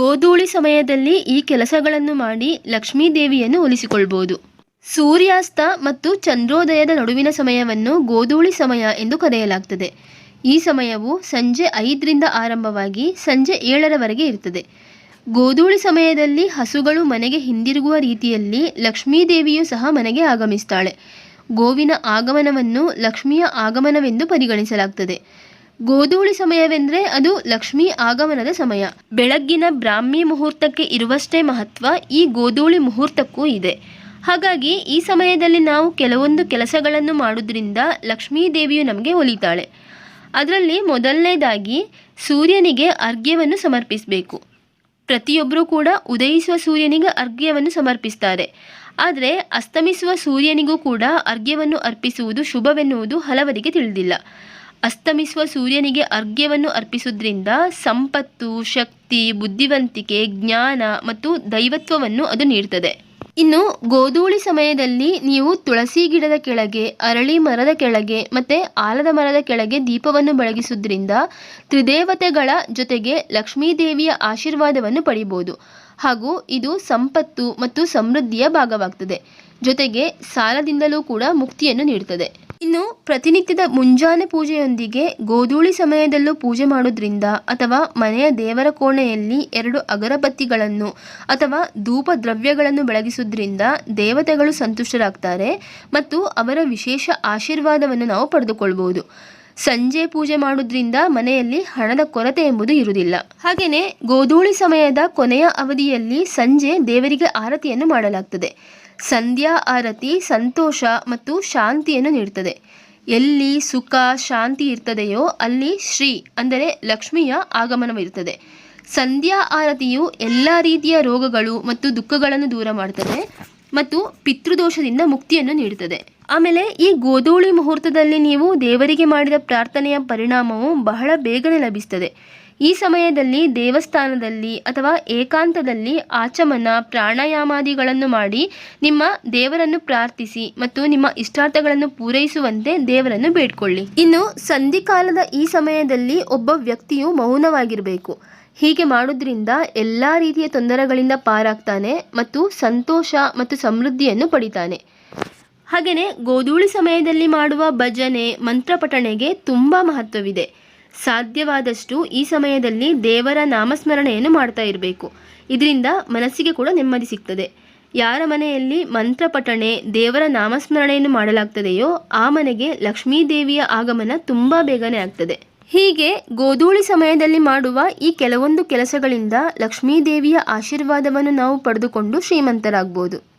ಗೋಧೂಳಿ ಸಮಯದಲ್ಲಿ ಈ ಕೆಲಸಗಳನ್ನು ಮಾಡಿ ಲಕ್ಷ್ಮೀ ದೇವಿಯನ್ನು ಒಲಿಸಿಕೊಳ್ಬೋದು. ಸೂರ್ಯಾಸ್ತ ಮತ್ತು ಚಂದ್ರೋದಯದ ನಡುವಿನ ಸಮಯವನ್ನು ಗೋಧೂಳಿ ಸಮಯ ಎಂದು ಕರೆಯಲಾಗ್ತದೆ. ಈ ಸಮಯವು ಸಂಜೆ ಐದರಿಂದ ಆರಂಭವಾಗಿ ಸಂಜೆ ಏಳರವರೆಗೆ ಇರ್ತದೆ ಗೋಧೂಳಿ ಸಮಯದಲ್ಲಿ ಹಸುಗಳು ಮನೆಗೆ ಹಿಂದಿರುಗುವ ರೀತಿಯಲ್ಲಿ ಲಕ್ಷ್ಮೀ ದೇವಿಯು ಸಹ ಮನೆಗೆ ಆಗಮಿಸ್ತಾಳೆ. ಗೋವಿನ ಆಗಮನವನ್ನು ಲಕ್ಷ್ಮಿಯ ಆಗಮನವೆಂದು ಪರಿಗಣಿಸಲಾಗ್ತದೆ. ಗೋಧೂಳಿ ಸಮಯವೆಂದರೆ ಅದು ಲಕ್ಷ್ಮೀ ಆಗಮನದ ಸಮಯ. ಬೆಳಗ್ಗಿನ ಬ್ರಾಹ್ಮಿ ಮುಹೂರ್ತಕ್ಕೆ ಇರುವಷ್ಟೇ ಮಹತ್ವ ಈ ಗೋಧೂಳಿ ಮುಹೂರ್ತಕ್ಕೂ ಇದೆ. ಹಾಗಾಗಿ ಈ ಸಮಯದಲ್ಲಿ ನಾವು ಕೆಲವೊಂದು ಕೆಲಸಗಳನ್ನು ಮಾಡೋದ್ರಿಂದ ಲಕ್ಷ್ಮೀ ದೇವಿಯು ನಮಗೆ ಒಲಿತಾಳೆ. ಅದರಲ್ಲಿ ಮೊದಲನೇದಾಗಿ ಸೂರ್ಯನಿಗೆ ಅರ್ಘ್ಯವನ್ನು ಸಮರ್ಪಿಸಬೇಕು. ಪ್ರತಿಯೊಬ್ಬರೂ ಕೂಡ ಉದಯಿಸುವ ಸೂರ್ಯನಿಗೆ ಅರ್ಘ್ಯವನ್ನು ಸಮರ್ಪಿಸ್ತಾರೆ. ಆದರೆ ಅಸ್ತಮಿಸುವ ಸೂರ್ಯನಿಗೂ ಕೂಡ ಅರ್ಘ್ಯವನ್ನು ಅರ್ಪಿಸುವುದು ಶುಭವೆನ್ನುವುದು ಹಲವರಿಗೆ ತಿಳಿದಿಲ್ಲ. ಅಸ್ತಮಿಸುವ ಸೂರ್ಯನಿಗೆ ಅರ್ಘ್ಯವನ್ನು ಅರ್ಪಿಸುವುದರಿಂದ ಸಂಪತ್ತು, ಶಕ್ತಿ, ಬುದ್ಧಿವಂತಿಕೆ, ಜ್ಞಾನ ಮತ್ತು ದೈವತ್ವವನ್ನು ಅದು ನೀಡ್ತದೆ. ಇನ್ನು ಗೋಧೂಳಿ ಸಮಯದಲ್ಲಿ ನೀವು ತುಳಸಿ ಗಿಡದ ಕೆಳಗೆ, ಅರಳಿ ಮರದ ಕೆಳಗೆ ಮತ್ತು ಆಲದ ಮರದ ಕೆಳಗೆ ದೀಪವನ್ನು ಬೆಳಗಿಸುವುದರಿಂದ ತ್ರಿದೇವತೆಗಳ ಜೊತೆಗೆ ಲಕ್ಷ್ಮೀ ದೇವಿಯ ಆಶೀರ್ವಾದವನ್ನು ಪಡಿಬೋದು. ಹಾಗೂ ಇದು ಸಂಪತ್ತು ಮತ್ತು ಸಮೃದ್ಧಿಯ ಭಾಗವಾಗ್ತದೆ. ಜೊತೆಗೆ ಸಾಲದಿಂದಲೂ ಕೂಡ ಮುಕ್ತಿಯನ್ನು ನೀಡುತ್ತದೆ ಇನ್ನು ಪ್ರತಿನಿತ್ಯದ ಮುಂಜಾನೆ ಪೂಜೆಯೊಂದಿಗೆ ಗೋಧೂಳಿ ಸಮಯದಲ್ಲೂ ಪೂಜೆ ಮಾಡೋದ್ರಿಂದ ಅಥವಾ ಮನೆಯ ದೇವರ ಕೋಣೆಯಲ್ಲಿ ಎರಡು ಅಗರಬತ್ತಿಗಳನ್ನು ಅಥವಾ ಧೂಪ ದ್ರವ್ಯಗಳನ್ನು ಬೆಳಗಿಸೋದ್ರಿಂದ ದೇವತೆಗಳು ಸಂತುಷ್ಟರಾಗ್ತಾರೆ ಮತ್ತು ಅವರ ವಿಶೇಷ ಆಶೀರ್ವಾದವನ್ನು ನಾವು ಪಡೆದುಕೊಳ್ಬೋದು. ಸಂಜೆ ಪೂಜೆ ಮಾಡೋದ್ರಿಂದ ಮನೆಯಲ್ಲಿ ಹಣದ ಕೊರತೆ ಎಂಬುದು ಇರುವುದಿಲ್ಲ. ಹಾಗೆಯೇ ಗೋಧೂಳಿ ಸಮಯದ ಕೊನೆಯ ಅವಧಿಯಲ್ಲಿ ಸಂಜೆ ದೇವರಿಗೆ ಆರತಿಯನ್ನು ಮಾಡಲಾಗ್ತದೆ. ಸಂಧ್ಯಾ ಆರತಿ ಸಂತೋಷ ಮತ್ತು ಶಾಂತಿಯನ್ನು ನೀಡುತ್ತದೆ. ಎಲ್ಲಿ ಸುಖ, ಶಾಂತಿ ಇರ್ತದೆಯೋ ಅಲ್ಲಿ ಶ್ರೀ ಅಂದರೆ ಲಕ್ಷ್ಮಿಯ ಆಗಮನವಿರುತ್ತದೆ. ಸಂಧ್ಯಾ ಆರತಿಯು ಎಲ್ಲ ರೀತಿಯ ರೋಗಗಳು ಮತ್ತು ದುಃಖಗಳನ್ನು ದೂರ ಮಾಡ್ತದೆ. ಮತ್ತು ಪಿತೃದೋಷದಿಂದ ಮುಕ್ತಿಯನ್ನು ನೀಡುತ್ತದೆ. ಆಮೇಲೆ ಈ ಗೋಧೂಳಿ ಮುಹೂರ್ತದಲ್ಲಿ ನೀವು ದೇವರಿಗೆ ಮಾಡಿದ ಪ್ರಾರ್ಥನೆಯ ಪರಿಣಾಮವು ಬಹಳ ಬೇಗನೆ ಲಭಿಸುತ್ತದೆ. ಈ ಸಮಯದಲ್ಲಿ ದೇವಸ್ಥಾನದಲ್ಲಿ ಅಥವಾ ಏಕಾಂತದಲ್ಲಿ ಆಚಮನ, ಪ್ರಾಣಾಯಾಮಾದಿಗಳನ್ನು ಮಾಡಿ ನಿಮ್ಮ ದೇವರನ್ನು ಪ್ರಾರ್ಥಿಸಿ ಮತ್ತು ನಿಮ್ಮ ಇಷ್ಟಾರ್ಥಗಳನ್ನು ಪೂರೈಸುವಂತೆ ದೇವರನ್ನು ಬೇಡ್ಕೊಳ್ಳಿ. ಇನ್ನು ಸಂಧಿಕಾಲದ ಈ ಸಮಯದಲ್ಲಿ ಒಬ್ಬ ವ್ಯಕ್ತಿಯು ಮೌನವಾಗಿರಬೇಕು. ಹೀಗೆ ಮಾಡೋದ್ರಿಂದ ಎಲ್ಲ ರೀತಿಯ ತೊಂದರೆಗಳಿಂದ ಪಾರಾಗ್ತಾನೆ ಮತ್ತು ಸಂತೋಷ ಮತ್ತು ಸಮೃದ್ಧಿಯನ್ನು ಪಡಿತಾನೆ. ಹಾಗೆಯೇ ಗೋಧೂಳಿ ಸಮಯದಲ್ಲಿ ಮಾಡುವ ಭಜನೆ ಮಂತ್ರಪಠಣೆಗೆ ತುಂಬ ಮಹತ್ವವಿದೆ. ಸಾಧ್ಯವಾದಷ್ಟು ಈ ಸಮಯದಲ್ಲಿ ದೇವರ ನಾಮಸ್ಮರಣೆಯನ್ನು ಮಾಡ್ತಾ ಇರಬೇಕು. ಇದರಿಂದ ಮನಸ್ಸಿಗೆ ಕೂಡ ನೆಮ್ಮದಿ ಸಿಗ್ತದೆ. ಯಾರ ಮನೆಯಲ್ಲಿ ಮಂತ್ರಪಠಣೆ ದೇವರ ನಾಮಸ್ಮರಣೆಯನ್ನು ಮಾಡಲಾಗ್ತದೆಯೋ ಆ ಮನೆಗೆ ಲಕ್ಷ್ಮೀ ದೇವಿಯ ಆಗಮನ ತುಂಬ ಬೇಗನೆ ಆಗ್ತದೆ. ಹೀಗೆ ಗೋಧೂಳಿ ಸಮಯದಲ್ಲಿ ಮಾಡುವ ಈ ಕೆಲವೊಂದು ಕೆಲಸಗಳಿಂದ ಲಕ್ಷ್ಮೀದೇವಿಯ ಆಶೀರ್ವಾದವನ್ನು ನಾವು ಪಡೆದುಕೊಂಡು ಶ್ರೀಮಂತರಾಗ್ಬೋದು.